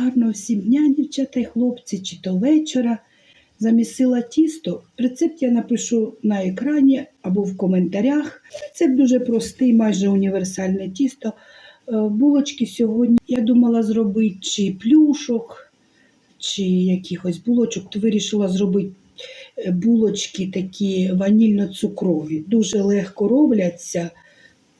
Гарного всім дня, дівчата і хлопці, чи то вечора. Замісила тісто. Рецепт я напишу на екрані або в коментарях. Рецепт дуже простий, майже універсальне тісто. Е, Булочки сьогодні я думала зробити чи плюшок, чи якихось булочок, то вирішила зробити е, булочки такі ванільно-цукрові. Дуже легко робляться.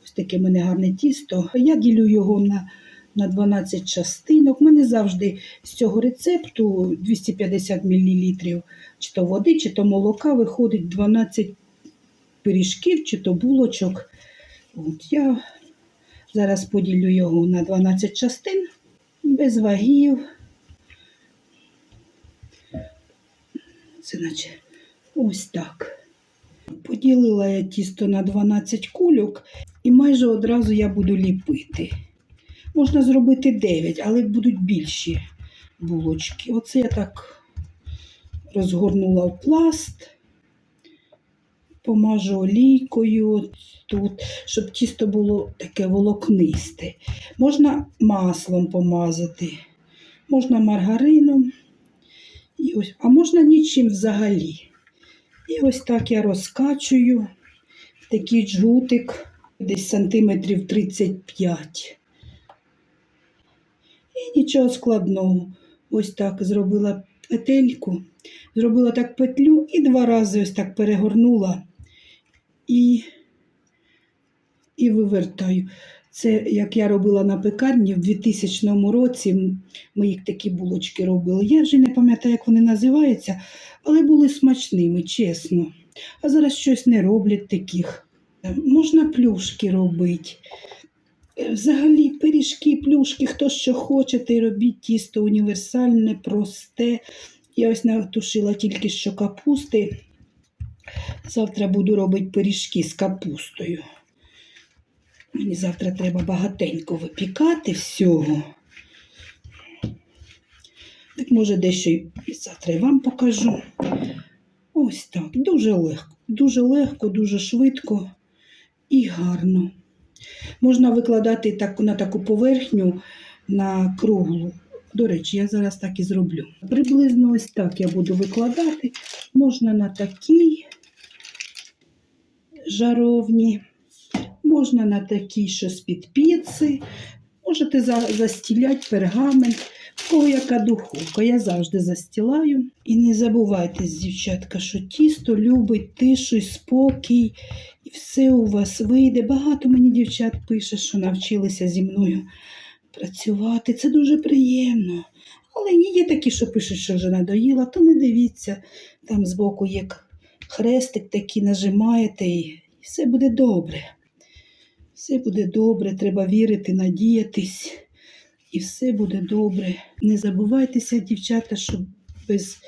Ось таке в мене гарне тісто. Я ділю його на, на 12 частинок. У мене завжди з цього рецепту 250 мл чи то води, чи то молока виходить 12 пиріжків, чи то булочок. От я зараз поділю його на 12 частин без вагів. Це наче ось так. Поділила я тісто на 12 кульок і майже одразу я буду ліпити. Можна зробити 9, але будуть більші булочки. Оце я так розгорнула в пласт, помажу олійкою тут, щоб тісто було таке волокнисте. Можна маслом помазати, можна маргарином, і ось, а можна нічим взагалі. І ось так я розкачую такий джгутик, десь сантиметрів 35. І нічого складного. Ось так зробила петельку, зробила так петлю і два рази ось так перегорнула і, і вивертаю. Це як я робила на пекарні в 2000 році. Ми їх такі булочки робили. Я вже не пам'ятаю, як вони називаються, але були смачними, чесно. А зараз щось не роблять таких. Можна плюшки робити. Е, Взагалі, пиріжки, плюшки, хто що хоче, та робіть тісто універсальне, просте. Я ось натушила тільки що капусти. Завтра буду робити пиріжки з капустою. Мені завтра треба багатенько випікати всього. Так, може, дещо і завтра вам покажу. Ось так. Дуже легко. Дуже легко, дуже швидко і гарно. Можна викладати так, на таку поверхню на круглу. До речі, я зараз так і зроблю. Приблизно ось так я буду викладати. Можна на такій жаровні, можна на такій, що з-під піци. Можете за- застіляти пергамент. Кого яка духовка, я завжди застілаю. І не забувайте, дівчатка, що тісто любить тишу і спокій, і все у вас вийде. Багато мені дівчат пише, що навчилися зі мною працювати. Це дуже приємно. Але є такі, що пишуть, що вже надоїла, то не дивіться. Там збоку є хрестик такий, нажимаєте, і все буде добре. Все буде добре, треба вірити, надіятись, і все буде добре. Не забувайтеся, дівчата, що без,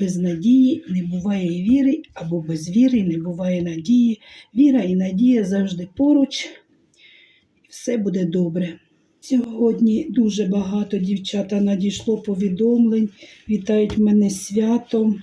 без надії не буває віри, або без віри не буває надії. Віра і надія завжди поруч, і все буде добре. Сьогодні дуже багато дівчата надійшло повідомлень, вітають мене святом.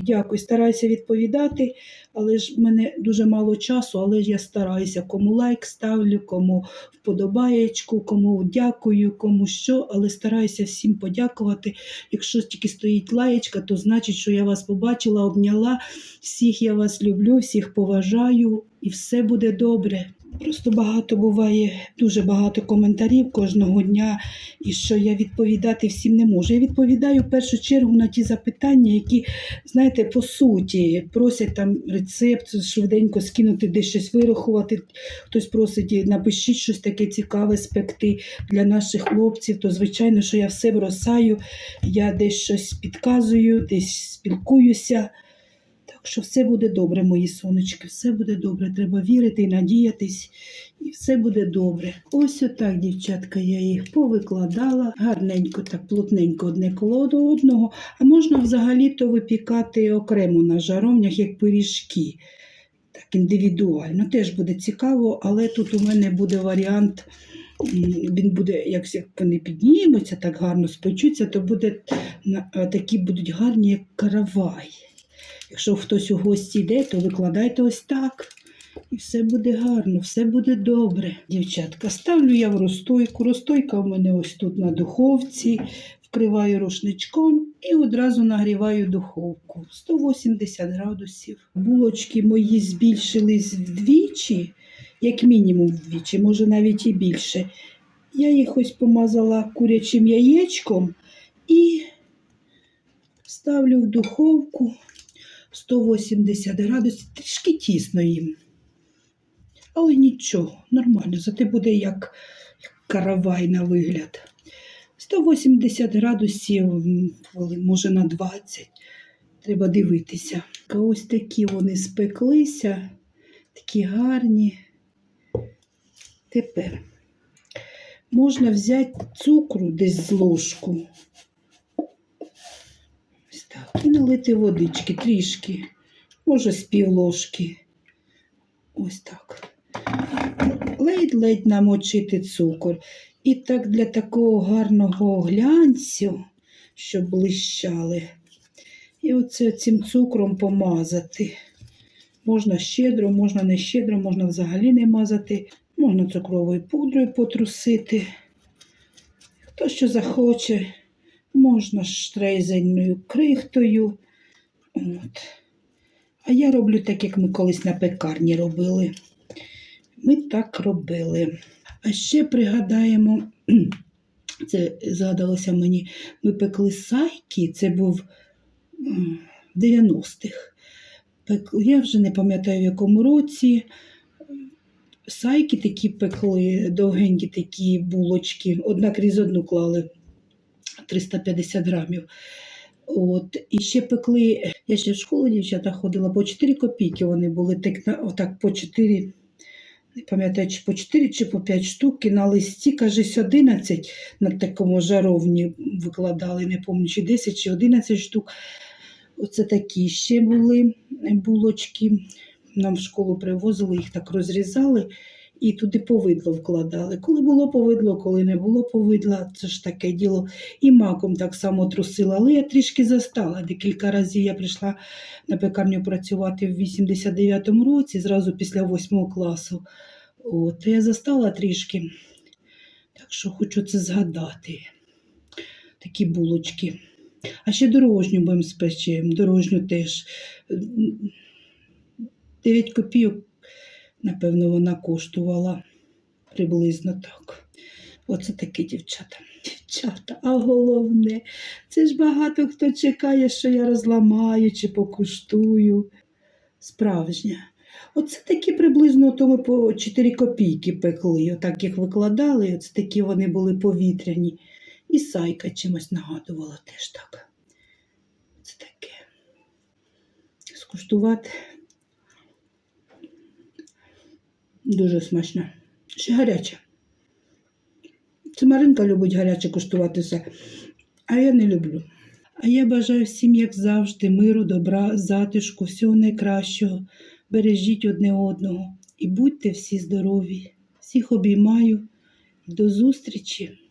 Дякую, стараюся відповідати, але ж в мене дуже мало часу, але ж я стараюся. Кому лайк ставлю, кому вподобаєчку, кому дякую, кому що, але стараюся всім подякувати. Якщо тільки стоїть лаєчка, то значить, що я вас побачила, обняла. Всіх я вас люблю, всіх поважаю, і все буде добре. Просто багато буває, дуже багато коментарів кожного дня, і що я відповідати всім не можу. Я відповідаю в першу чергу на ті запитання, які, знаєте, по суті, просять там рецепт, швиденько скинути, десь щось вирахувати. Хтось просить, напишіть щось таке цікаве спекти для наших хлопців. То, звичайно, що я все бросаю, я десь щось підказую, десь спілкуюся. Що все буде добре, мої сонечки, все буде добре. Треба вірити і надіятись, і все буде добре. Ось отак, дівчатка, я їх повикладала гарненько, так плотненько одне коло до одного. А можна взагалі-то випікати окремо на жаровнях, як пиріжки. Так, індивідуально. Теж буде цікаво, але тут у мене буде варіант. Він буде, як вони піднімуться, так гарно спечуться, то буде такі будуть гарні, як каравай. Якщо хтось у гості йде, то викладайте ось так. І все буде гарно, все буде добре. Дівчатка, ставлю я в розстойку. Розстойка в мене ось тут на духовці. Вкриваю рушничком і одразу нагріваю духовку 180 градусів. Булочки мої збільшились вдвічі, як мінімум вдвічі, може навіть і більше. Я їх ось помазала курячим яєчком і ставлю в духовку 180 градусів, трішки тісно їм. Але нічого, нормально, зате буде як каравай на вигляд. 180 градусів, може на 20. Треба дивитися. Ось такі вони спеклися, такі гарні. Тепер можна взяти цукру десь з ложку. Так. І налити водички трішки, може з пів ложки. Ось так. Ледь-ледь намочити цукор. І так для такого гарного глянцю, щоб блищали. І оце цим цукром помазати. Можна щедро, можна не щедро, можна взагалі не мазати. Можна цукровою пудрою потрусити. Хто що захоче, можна штрейзельною крихтою. От. А я роблю так, як ми колись на пекарні робили. Ми так робили. А ще пригадаємо, це згадалося мені, ми пекли сайки, це був 90-х. Я вже не пам'ятаю, в якому році. Сайки такі пекли, довгенькі такі булочки, одна крізь одну клали 350 грамів. От, і ще пекли, я ще в школу дівчата ходила, по 4 копійки вони були, так, отак по 4, не пам'ятаю, чи по 4 чи по 5 штук, і на листі, кажись, 11 на такому жаровні викладали, не пам'ятаю, чи 10 чи 11 штук. Оце такі ще були булочки. Нам в школу привозили, їх так розрізали і туди повидло вкладали. Коли було повидло, коли не було повидла, це ж таке діло. І маком так само трусила. Але я трішки застала. Декілька разів я прийшла на пекарню працювати в 89-му році, зразу після 8 класу. От, я застала трішки. Так що хочу це згадати. Такі булочки. А ще дорожню будемо спечемо, дорожню теж. 9 копійок, напевно, вона коштувала приблизно так. Оце такі дівчата. Дівчата, а головне, це ж багато хто чекає, що я розламаю чи покуштую. Справжня. Оце такі приблизно то ми по 4 копійки пекли. Отак їх викладали, оце такі вони були повітряні. І сайка чимось нагадувала теж так. Це таке. Скуштувати. Дуже смачно. Ще гаряче. Це Маринка любить гаряче куштувати все, а я не люблю. А я бажаю всім, як завжди, миру, добра, затишку, всього найкращого. Бережіть одне одного і будьте всі здорові. Всіх обіймаю. До зустрічі!